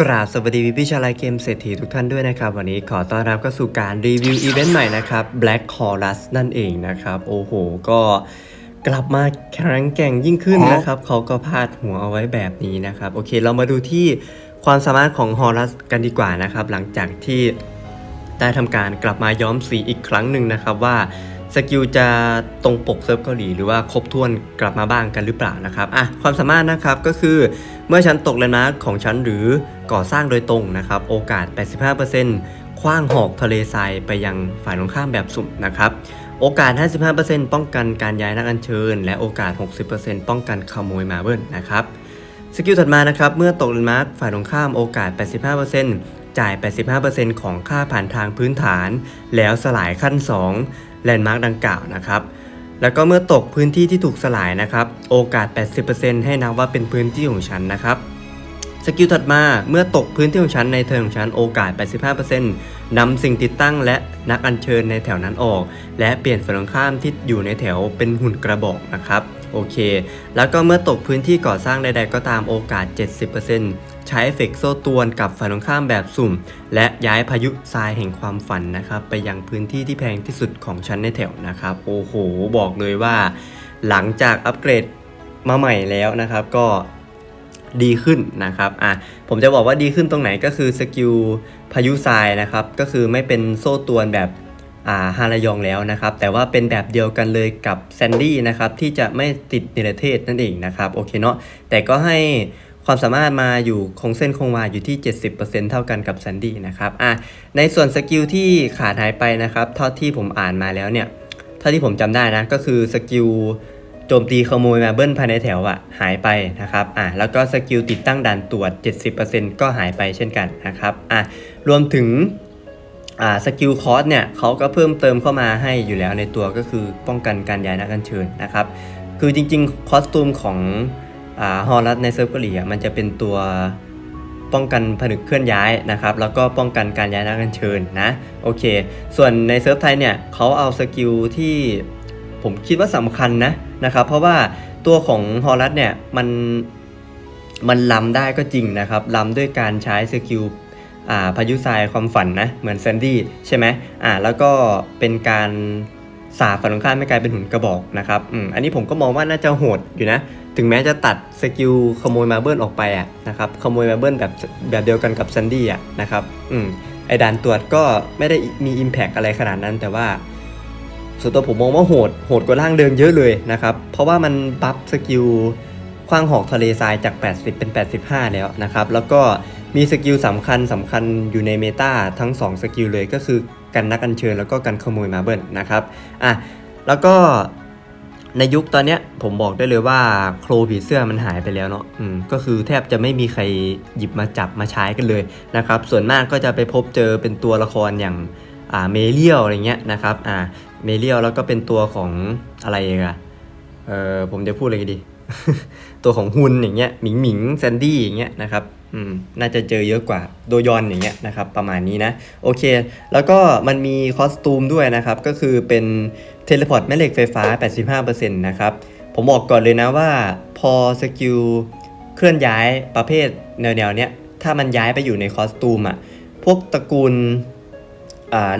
กราบสวัสดีพี่ชาลฟ์เกมเศรษฐีทุกท่านด้วยนะครับ วันนี้ขอต้อนรับเข้าสู่การรีวิวอีเวนต์ใหม่นะครับ Black Chorus นั่นเองนะครับ โอ้โห ก็กลับมาแข็งแกร่งยิ่งขึ้นนะครับ เขาก็พาดหัวเอาไว้แบบนี้นะครับ โอเค เรามาดูที่ความสามารถของฮอรัสกันดีกว่านะครับ หลังจากที่ได้ทำการกลับมาย้อมสีอีกครั้งหนึ่งนะครับว่า สกิลจะตรงปกเซิร์ฟเกาหลีหรือว่าครบถ้วนกลับมาบ้างกันหรือเปล่านะครับอะความสามารถนะครับก็คือเมื่อฉันตกแลนด์มาร์คของฉันหรือก่อสร้างโดยตรงนะครับโอกาส 85%คว้างหอกทะเลทรายไปยังฝ่ายตรงข้ามแบบสุ่มนะครับโอกาส 55%ป้องกันการย้ายนักอัญเชิญ และโอกาส 60%ป้องกันขโมยมาเบิลนะครับสกิลถัดมานะครับเมื่อตกเลนมาร์คฝ่ายตรงข้ามโอกาส 85%จ่าย 85%ของค่าผ่านทางพื้นฐาน แล้วสลายขั้น 2 แลนด์มาร์คดังกล่าวนะครับ แล้วก็เมื่อตกพื้นที่ที่ถูกสลายนะครับ โอกาส 80%ให้นับว่าเป็นพื้นที่ของฉันนะครับสกิลถัดมาเมื่อตกพื้นที่ของฉันในเทิร์นของฉันโอกาส 85%นำสิ่งติดตั้งและนักอัญเชิญในแถวนั้นออก และเปลี่ยนฝ่ายตรงข้ามที่อยู่ในแถวเป็นหุ่นกระบอกนะครับ โอเค แล้วก็เมื่อตกพื้นที่ก่อสร้างใด ๆ ก็ตามโอกาส 70%ใช้เอฟเฟกโซ่ตวนกับฝ่ายตรงข้ามแบบสุ่ม และย้ายพายุทรายแห่งความฝันนะครับ ไปยังพื้นที่ที่แพงที่สุดของชั้นในแถวนะครับ โอ้โห บอกเลยว่า หลังจากอัปเกรดมาใหม่แล้วนะครับ ก็ดีขึ้นนะครับ อะ ผมจะบอกว่าดีขึ้นตรงไหนก็คือสกิลพายุทรายนะครับ ก็คือไม่เป็นโซ่ตวนแบบ ฮารายองแล้วนะครับ แต่ว่าเป็นแบบเดียวกันเลยกับแซนดี้นะครับที่จะไม่ติดเนรเทศนั่นเองนะครับโอเคเนาะแต่ก็ให้ความสามารถมาอยู่คงเส้นคงวาอยู่ที่ 70%เท่ากันกับแซนดี้นะครับอะในส่วนสกิลที่ขาดหายไปนะครับเท่าที่ผมอ่านมาแล้วเนี่ยเท่าที่ผมจำได้นะก็คือสกิลโจมตีขโมยมาเบิ้ลภายในแถวอะหายไปนะครับอะแล้วก็สกิลติดตั้งด่านตรวจ 70%ก็หายไปเช่นกันนะครับอะรวมถึง สกิลคอร์สเนี่ยเขาก็เพิ่มเติมเข้ามาให้อยู่แล้วในตัวก็คือป้องกันการย้ายนักอัญเชิญนะครับ คือจริงๆ คอสตูมของฮอลลัสในเซิร์ฟเกาหลีมันจะเป็นตัวป้องกันผนึกเคลื่อนย้ายนะครับ แล้วก็ป้องกันการย้ายนักอัญเชิญนะโอเค ส่วนในเซิร์ฟไทยเนี่ยเขาเอาสกิลที่ผมคิดว่าสำคัญนะนะครับ เพราะว่าตัวของฮอลลัสเนี่ยมันมันล้ำได้ก็จริงนะครับล้ำด้วยการใช้สกิล อ่าพายุทรายความฝันนะเหมือนแซนดี้ใช่ไหมอ่าแล้วก็เป็นการสาฝันของข้าไม่กลายเป็นหุ่นกระบอกนะครับอืมอันนี้ผมก็มองว่าน่าจะโหดอยู่นะ ถึงแม้จะตัดสกิลขโมยมาเบิลออกไปอะนะครับขโมยมาเบิลแบบแบบเดียวกันกับแซนดี้อะนะครับอืมไอด่านตรวจก็ไม่ได้มี Impact อะไรขนาดนั้นแต่ว่าส่วนตัวผมมองว่าโหดโหดกว่าร่างเดิมเยอะเลยนะครับ เพราะว่ามันบัฟสกิลคว้างหอกทะเลทรายจาก 80 เป็น 85 แล้วนะครับ แล้วก็ มีสกิลสำคัญสำคัญอยู่ในเมตาทั้ง 2 สกิลเลยก็คือกันนักอัญเชิญแล้วก็กันขโมยมาเบิลนะครับอะแล้วก็ในยุคตอนเนี้ยผมบอกได้เลยว่าโครผีเสื้อมันหายไปแล้วเนาะอืมก็คือแทบจะไม่มีใครหยิบมาจับมาใช้กันเลยนะครับ ส่วนมากก็จะไปพบเจอเป็นตัวละครอย่างอ่าเมเลียลอะไรเงี้ยนะครับอ่าเมเลียลแล้วก็เป็นตัวของอะไรอีกอะเออผมจะพูดอะไรกันดี ตัวของฮุนอย่างเงี้ยหมิงหมิงแซนดี้อย่างเงี้ยนะครับ อืมน่าจะเจอเยอะกว่าโดยอนอย่างเงี้ยนะครับประมาณนี้นะโอเค แล้วก็มันมีคอสตูมด้วยนะครับ ก็คือเป็นเทเลพอร์ตแม่เหล็กไฟฟ้า 85%นะครับ ผมบอกก่อนเลยนะว่าพอสกิลเคลื่อนย้ายประเภทแนวๆเนี้ยถ้ามันย้ายไปอยู่ในคอสตูมอะพวกตระกูล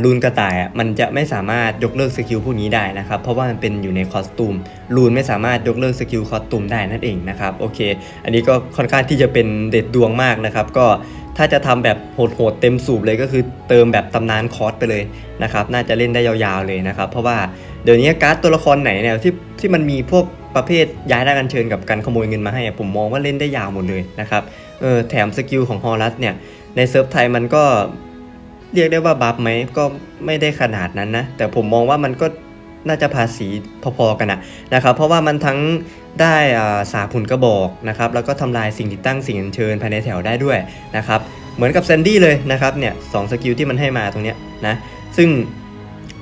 รูนกระต่ายอะมันจะไม่สามารถยกเลิกสกิลพวกนี้ได้นะครับเพราะว่ามันเป็นอยู่ในคอสตูมรูนไม่สามารถยกเลิกสกิลคอสตูมได้นั่นเองนะครับโอเค อันนี้ก็ค่อนข้างที่จะเป็นเด็ดดวงมากนะครับ ก็ถ้าจะทำแบบโหดๆเต็มสูบเลยก็คือเติมแบบตำนานคอสไปเลยนะครับน่าจะเล่นได้ยาวๆเลยนะครับเพราะว่าเดี๋ยวนี้การ์ดตัวละครไหนเนี่ยที่ที่มันมีพวกประเภทย้ายได้กันเชิญกับการขโมยเงินมาให้ผมมองว่าเล่นได้ยาวหมดเลยนะครับเออแถมสกิลของฮอรัสเนี่ยในเซิร์ฟไทยมันก็ เรียกได้ว่าบัฟไหมก็ไม่ได้ขนาดนั้นนะ แต่ผมมองว่ามันก็น่าจะภาษีพอๆกันนะนะครับ เพราะว่ามันทั้งได้สาผุนกระบอกนะครับ แล้วก็ทำลายสิ่งติดตั้งสิ่งอัญเชิญภายในแถวได้ด้วยนะครับ เหมือนกับแซนดี้เลยนะครับเนี่ยสองสกิลที่มันให้มาตรงเนี้ยนะ ซึ่ง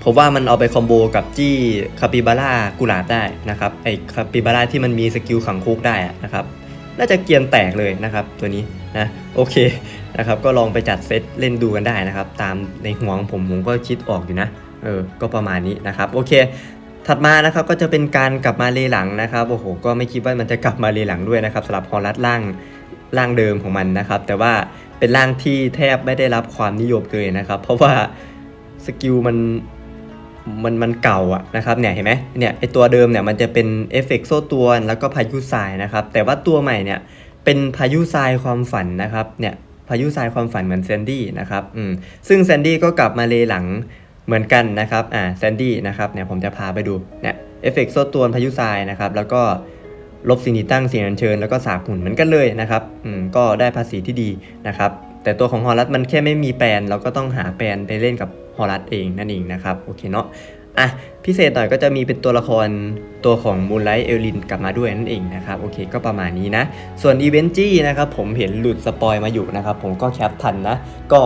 ผมว่ามันเอาไปคอมโบกับจี้คาปิบาร่ากุหลาบได้นะครับไอ้คาปิบาร่าที่มันมีสกิลขังคุกได้นะครับ น่าจะเกียนแตกเลยนะครับตัวนี้ นะโอเคนะครับก็ลองไปจัดเซตเล่นดูกันได้นะครับ ตามในหัวของผมผมก็คิดออกอยู่นะเออก็ประมาณนี้นะครับโอเค ถัดมานะครับก็จะเป็นการกลับมาเลหลังนะครับโอ้โหก็ไม่คิดว่ามันจะกลับมาเลหลังด้วยนะครับสำหรับฮอลลัดล่างล่างเดิมของมันนะครับ แต่ว่าเป็นร่างที่แทบไม่ได้รับความนิยมเลยนะครับ เพราะว่าสกิลมันมันมันเก่าอะนะครับเนี่ยเห็นไหมเนี่ยไอตัวเดิมเนี่ยมันจะเป็นเอฟเฟกต์โซ่ตรวแล้วก็พายุทรายนะครับแต่ว่าตัวใหม่เนี่ย เป็นพายุทรายความฝันนะครับเนี่ยพายุทรายความฝันเหมือนแซนดี้นะครับอืมซึ่งแซนดี้ก็กลับมาเลหลังเหมือนกันนะครับอ่าแซนดี้นะครับเนี่ยผมจะพาไปดูเนี่ยเอฟเฟกต์โซ่ตรวนพายุทรายนะครับแล้วก็ลบสิ่งที่ตั้งสิ่งอัญเชิญแล้วก็สาบหุ่นเหมือนกันเลยนะครับอืมก็ได้ภาษีที่ดีนะครับแต่ตัวของฮอลัสมันแค่ไม่มีแปลนเราก็ต้องหาแปลนไปเล่นกับฮอลัสเองนั่นเองนะครับโอเคเนาะ อะพิเศษหน่อยก็จะมีเป็นตัวละครตัวของมูนไลท์เอลลินกลับมาด้วยนั่นเองนะครับโอเคก็ประมาณนี้นะ ส่วนอีเวนจี้นะครับผมเห็นหลุดสปอยมาอยู่นะครับผมก็แคปทันนะ ก็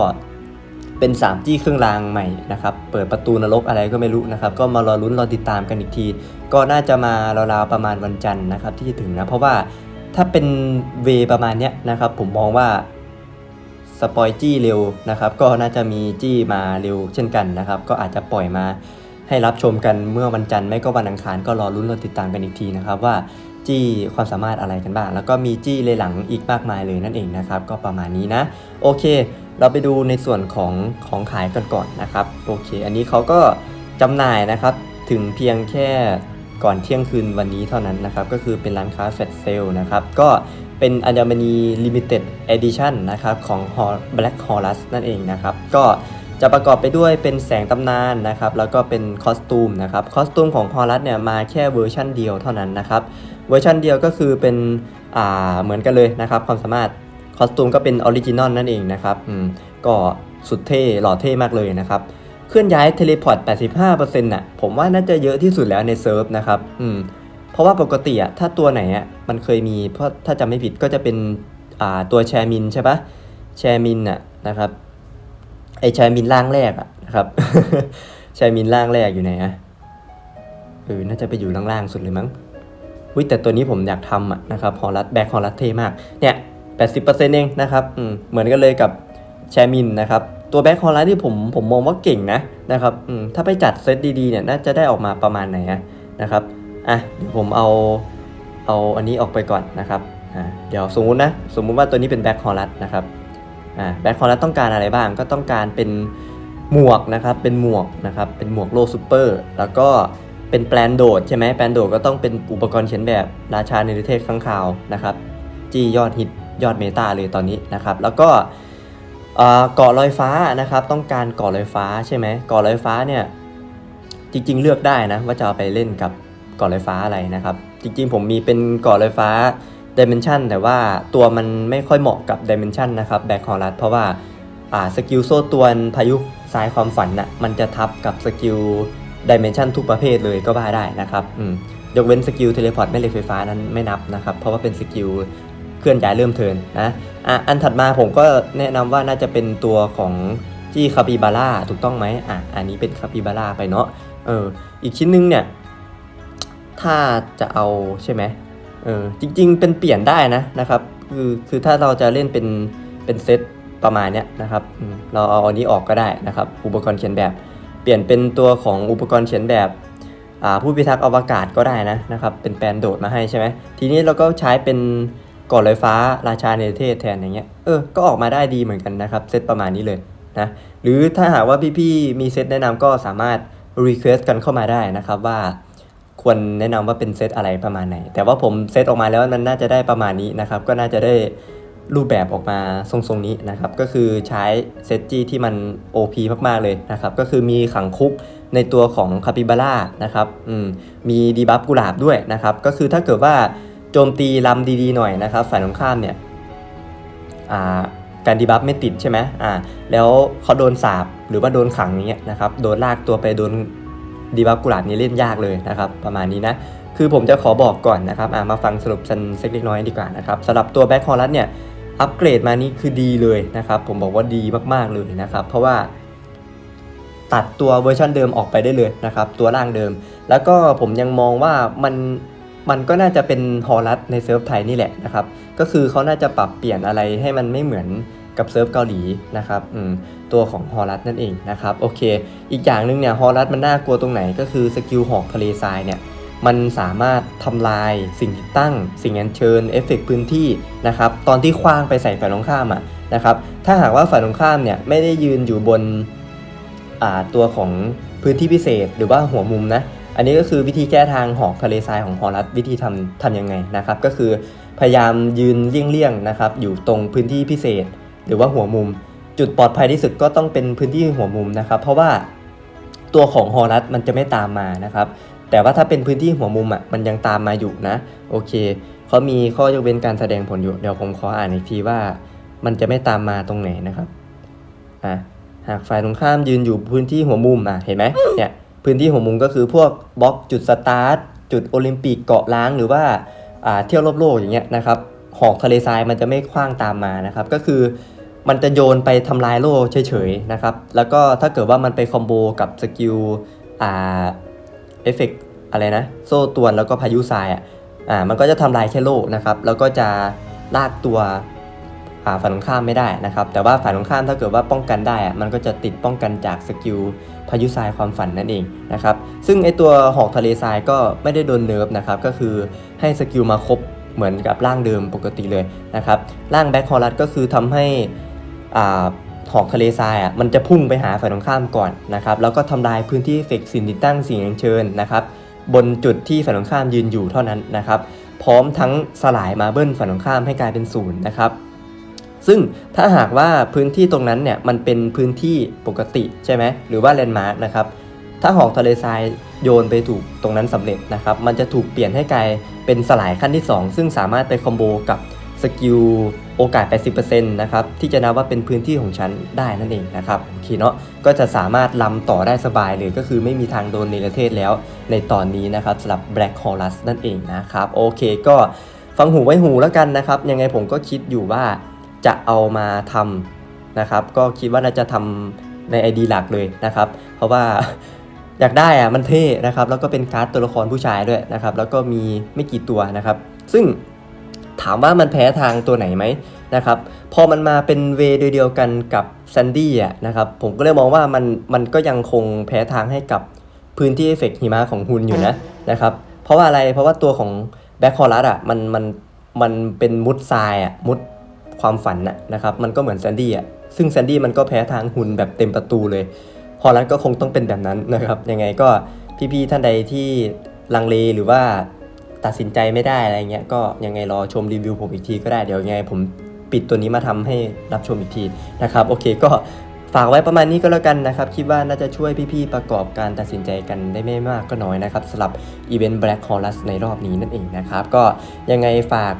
เป็น3จี้เครื่องรางใหม่นะครับ เปิดประตูนรกอะไรก็ไม่รู้นะครับ ก็มารอลุ้นรอติดตามกันอีกที ก็น่าจะมาราวๆประมาณวันจันทร์นะครับที่จะถึงนะ เพราะว่าถ้าเป็นเวประมาณเนี้ยนะครับผมมองว่าสปอยจี้เร็วนะครับ ก็น่าจะมีจี้มาเร็วเช่นกันนะครับ ก็อาจจะปล่อยมา ให้รับชมกันเมื่อวันจันทร์ไม่ก็วันอังคารก็รอลุ้นรอติดตามกันอีกทีนะครับว่าจี้ความสามารถอะไรกันบ้าง แล้วก็มีจี้เลยหลังอีกมากมายเลยนั่นเองนะครับก็ประมาณนี้นะ โอเค เราไปดูในส่วนของของขายกันก่อนนะครับโอเค อันนี้เขาก็จำหน่ายนะครับถึงเพียงแค่ก่อนเที่ยงคืนวันนี้เท่านั้นนะครับ ก็คือเป็นร้านค้าแฟลชเซลนะครับ ก็เป็นอัญมณี Limited Edition นนะครับของ Hor- Black Horus นั่นเองนะครับ ก็ จะประกอบไปด้วยเป็นแสงตำนานนะครับแล้วก็เป็นคอสตูมนะครับคอสตูมของ Horus เนี่ยมาแค่เวอร์ชันเดียวเท่านั้นนะครับเวอร์ชันเดียวก็คือเป็นอ่าเหมือนกันเลยนะครับความสามารถคอสตูมก็เป็นออริจินอลนั่นเองนะครับอืมก็สุดเท่หล่อเท่มากเลยนะครับเคลื่อนย้ายเทเลพอร์ต 85%น่ะผมว่าน่าจะเยอะที่สุดแล้วในเซิร์ฟนะครับอืมเพราะว่าปกติอะถ้าตัวไหนอะมันเคยมีเพราะถ้าจำไม่ผิดก็จะเป็นอ่าตัวแชร์มินใช่ปะแชร์มินอะนะครับ ไอชร์มินล่างแรกอะนะครับชร์มินล่างแรกอยู่ไหนอะเออน่าจะไปอยู่ล่างๆสุดเลยมั้งวิแต่ตัวนี้ผมอยากทำอะนะครับฮอลัสแบ็คฮอลัสเทมากเนี่ย80%เองนะครับอืมเหมือนกันเลยกับแชร์มินนะครับตัวแบ็คฮอลัสที่ผมผมมองว่าเก่งนะนะครับอืมถ้าไปจัดเซตดีๆเนี่ยน่าจะได้ออกมาประมาณไหนอะนะครับอะเดี๋ยวผมเอาเอาอันนี้ออกไปก่อนนะครับอ่าเดี๋ยวสมมุตินะสมมุติว่าตัวนี้เป็นแบ็คฮอลัสนะครับ อ่าแบ็คอลัสต้องการอะไรบ้างก็ต้องการเป็นหมวกนะครับเป็นหมวกนะครับเป็นหมวกโลซูเปอร์แล้วก็เป็นแปลนโดดใช่ไหมแปลนโดดก็ต้องเป็นอุปกรณ์เขียนแบบราชาในประเทศข้างข่าวนะครับจี้ยอดฮิตยอดเมตาเลยตอนนี้นะครับ แล้วก็เอ่อเกาะลอยฟ้านะครับต้องการเกาะลอยฟ้าใช่ไหมเกาะลอยฟ้าเนี่ยจริงๆเลือกได้นะว่าจะเอาไปเล่นกับเกาะลอยฟ้าอะไรนะครับ จริงๆผมมีเป็นเกาะลอยฟ้า Dimension แต่ว่าตัวมันไม่ค่อยเหมาะกับ Dimension นะครับแบ็คของรัฐเพราะว่าอ่าสกิลโซ่ตวนพายุสายความฝันน่ะมันจะทับกับสกิล Dimension ทุกประเภทเลยก็ว่าได้นะครับยกเว้นสกิลเทเลพอร์ตแม่เหล็กไฟฟ้านั้นไม่นับนะครับ เพราะว่าเป็นสกิลเคลื่อนย้ายเริ่มเทินนะอะอันถัดมาผมก็แนะนำว่าน่าจะเป็นตัวของจี้คาปิบาร่าถูกต้องไหมอะอันนี้เป็นคาปิบาร่าไปเนาะเอออีกชิ้นหนึงเนี่ย ถ้าจะเอาใช่ไหม เออจริง ๆ เป็นเปลี่ยนได้นะนะครับ คือคือถ้าเราจะเล่นเป็นเป็นเซตประมาณเนี้ยนะครับ เราเอาอันนี้ออกก็ได้นะครับ อุปกรณ์เขียนแบบ เปลี่ยนเป็นตัวของอุปกรณ์เขียนแบบอ่าผู้พิทักษ์อวกาศก็ได้นะนะครับ เป็นแปลนโดดมาให้ใช่ไหมทีนี้เราก็ใช้เป็นก่อนลอยฟ้าราชาในประเทศแทนอย่างเงี้ยเออก็ออกมาได้ดีเหมือนกันนะครับเซตประมาณนี้เลยนะหรือถ้าหากว่าพี่ๆมีเซตแนะนำก็สามารถ request กันเข้ามาได้นะครับว่า ควรแนะนำว่าเป็นเซตอะไรประมาณไหน แต่ว่าผมเซตออกมาแล้วมันน่าจะได้ประมาณนี้นะครับ ก็น่าจะได้รูปแบบออกมาทรงๆนี้นะครับ ก็คือใช้เซตจีที่มัน OP มากๆเลยนะครับ ก็คือมีขังคุกในตัวของคาปิบาร่านะครับอืมมีดีบัฟกุหลาบด้วยนะครับ ก็คือถ้าเกิดว่าโจมตีลำดีๆหน่อยนะครับ ฝ่ายตรงข้ามเนี่ยการดีบัฟไม่ติดใช่ไหมอ่า แล้วเขาโดนสาบหรือว่าโดนขังอย่างเงี้ยนะครับ โดนลากตัวไปโดน ดีบัฟกุหลาบนี้เล่นยากเลยนะครับประมาณนี้นะคือผมจะขอบอกก่อนนะครับามาฟังสรุปสันเล็กน้อยดีกว่านะครับสำหรับตัวแบ็คฮอลัสเนี่ยอัปเกรดมานี่คือดีเลยนะครับผมบอกว่าดีมากๆเลยนะครับเพราะว่าตัดตัวเวอร์ชันเดิมออกไปได้เลยนะครับตัวร่างเดิม แล้วก็ผมยังมองว่ามันมันก็น่าจะเป็นฮอลัสในเซิร์ฟไทยนี่แหละนะครับก็คือเขาน่าจะปรับเปลี่ยนอะไรให้มันไม่เหมือน กับเซิร์ฟเกาหลีนะครับตัวของฮอลัสนั่นเองนะครับโอเค อีกอย่างหนึ่งเนี่ยฮอลัสมันน่ากลัวตรงไหนก็คือสกิลหอกทะเลทรายเนี่ยมันสามารถทำลายสิ่งที่ตั้ง สิ่งอัญเชิญเอฟเฟกต์พื้นที่นะครับตอนที่คว้างไปใส่ฝ่ายตรงข้ามอะนะครับถ้าหากว่าฝ่ายตรงข้ามเนี่ยไม่ได้ยืนอยู่บนตัวของพื้นที่พิเศษหรือว่าหัวมุมนะอันนี้ก็คือวิธีแก้ทางหอกทะเลทรายของฮอรัสวิธีทำทำยังไงนะครับก็คือพยายามยืนเลี่ยงๆนะครับอยู่ตรงพื้นที่พิเศษ หรือว่าหัวมุม จุดปลอดภัยที่สุดก็ต้องเป็นพื้นที่หัวมุมนะครับ เพราะว่าตัวของฮอรัสมันจะไม่ตามมานะครับ แต่ว่าถ้าเป็นพื้นที่หัวมุมอะมันยังตามมาอยู่นะ โอเคเขามีข้อยกเว้นการแสดงผลอยู่เดี๋ยวผมขออ่านอีกทีว่า มันจะไม่ตามมาตรงไหนนะครับอะหากฝ่ายตรงข้ามยืนอยู่พื้นที่หัวมุมอะเห็นไหมเนี่ยพื้นที่หัวมุมก็คือพวกบล็อกจุดสตาร์ทจุดโอลิมปิกเกาะล้างหรือว่าอ่าเที่ยวรอบโลกอย่างเงี้ยนะครับหอกทะเลทรายมันจะไม่คว้างตามมานะครับ ก็คือ มันจะโยนไปทำลายโล่เฉยๆนะครับ แล้วก็ถ้าเกิดว่ามันไปคอมโบกับสกิลอ่าเอฟเฟกอะไรนะ โซ่ตวนแล้วก็พายุทรายอะอ่ามันก็จะทำลายแค่โล่นะครับ แล้วก็จะลากตัวอ่าฝ่ายตรงข้ามไม่ได้นะครับ แต่ว่าฝ่ายตรงข้ามถ้าเกิดว่าป้องกันได้อะมันก็จะติดป้องกันจากสกิลพายุทรายความฝันนั่นเองนะครับ ซึ่งไอตัวหอกทะเลทรายก็ไม่ได้โดนเนิร์ฟนะครับ ก็คือให้สกิลมาครบเหมือนกับร่างเดิมปกติเลยนะครับ ร่างแบ็คฮอรัสก็คือทำให้ หอกทะเลทรายอะมันจะพุ่งไปหาฝ่ายตรงข้ามก่อนนะครับแล้วก็ทำลายพื้นที่เฟกสิ่งติดตั้งสิ่งอัญเชิญนะครับบนจุดที่ฝ่ายตรงข้ามยืนอยู่เท่านั้นนะครับพร้อมทั้งสลายมาเบิลฝ่ายตรงข้ามให้กลายเป็นศูนย์นะครับซึ่งถ้าหากว่าพื้นที่ตรงนั้นเนี่ยมันเป็นพื้นที่ปกติใช่ไหมหรือว่าแลนด์มาร์กนะครับถ้าหอกทะเลทรายโยนไปถูกตรงนั้นสำเร็จนะครับมันจะถูกเปลี่ยนให้กลายเป็นสลายขั้นที่ 2 ซึ่งสามารถไปคอมโบกับ สกิลโอกาส 80%นะครับที่จะนับว่าเป็นพื้นที่ของฉันได้นั่นเองนะครับโอเคเนาะก็จะสามารถลำต่อได้สบายเลยก็คือไม่มีทางโดนเนรเทศแล้ว ในตอนนี้นะครับสำหรับ Black Horus นั่นเองนะครับโอเคก็ฟังหูไว้หูแล้วกันนะครับ ยังไงผมก็คิดอยู่ว่าจะเอามาทำนะครับก็คิดว่าน่าจะทำใน ID หลักเลยนะครับ เพราะว่าอยากได้อะมันเท่นะครับแล้วก็เป็นการ์ดตัวละครผู้ชายด้วยนะครับแล้วก็มีไม่กี่ตัวนะครับ ซึ่ง ถามว่ามันแพ้ทางตัวไหนไหมนะครับพอมันมาเป็นเวเดียวกันกับแซนดี้อะนะครับผมก็เลยมองว่ามันมันก็ยังคงแพ้ทางให้กับพื้นที่เอฟเฟกต์หิมะของฮุนอยู่นะนะครับเพราะว่าอะไรเพราะว่าตัวของแบ็คคอรัสอะมันมันมันเป็นมุดทรายอะมุดความฝันนะนะครับมันก็เหมือนแซนดี้อะซึ่งแซนดี้มันก็แพ้ทางหุ่นแบบเต็มประตูเลยพอรันก็คงต้องเป็นแบบนั้นนะครับยังไงก็พี่ๆท่านใดที่ลังเลหรือว่า ตัดสินใจไม่ได้อะไรเงี้ยก็ยังไงรอชมรีวิวผมอีกทีก็ได้เดี๋ยวยังไงผมปิดตัวนี้มาทำให้รับชมอีกทีนะครับโอเคก็ฝากไว้ประมาณนี้ก็แล้วกันนะครับ คิดว่าน่าจะช่วยพี่ๆประกอบการตัดสินใจกันได้ไม่มากก็น้อยนะครับสำหรับอีเวนต์ Black Chorus ในรอบนี้นั่นเองนะครับ ก็ยังไงฝาก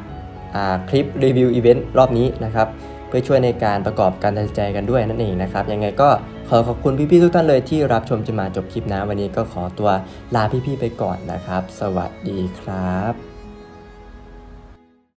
คลิปรีวิวอีเวนต์รอบนี้นะครับ เพื่อช่วยในการประกอบการตัดสินใจกันด้วยนั่นเองนะครับ ยังไงก็ขอขอบคุณพี่ๆทุกท่านเลยที่รับชมจนมาจบคลิปนะ วันนี้ก็ขอตัวลาพี่ๆไปก่อนนะครับ สวัสดีครับ